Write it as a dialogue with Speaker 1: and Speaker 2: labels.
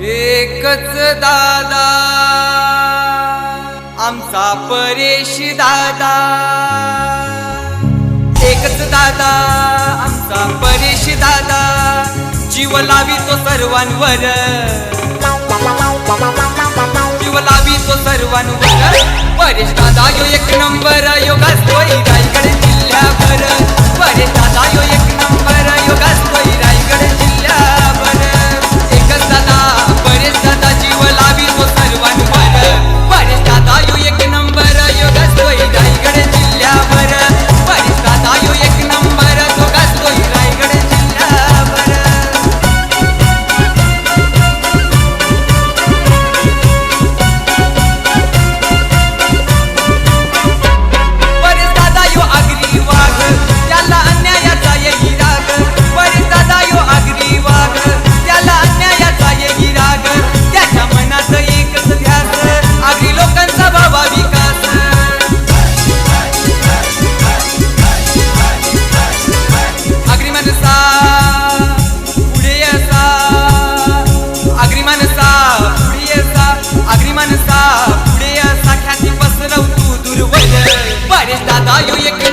Speaker 1: एकच दादा आमचा परेश दादा. एकच दादा आमचा परेश दादा. जीव लावितो सर्वांवर. जीव लावितो सर्वांवर. परेश दादा यो एक नंबर योगा ದಾದಾಯು ಎಕ್ಕ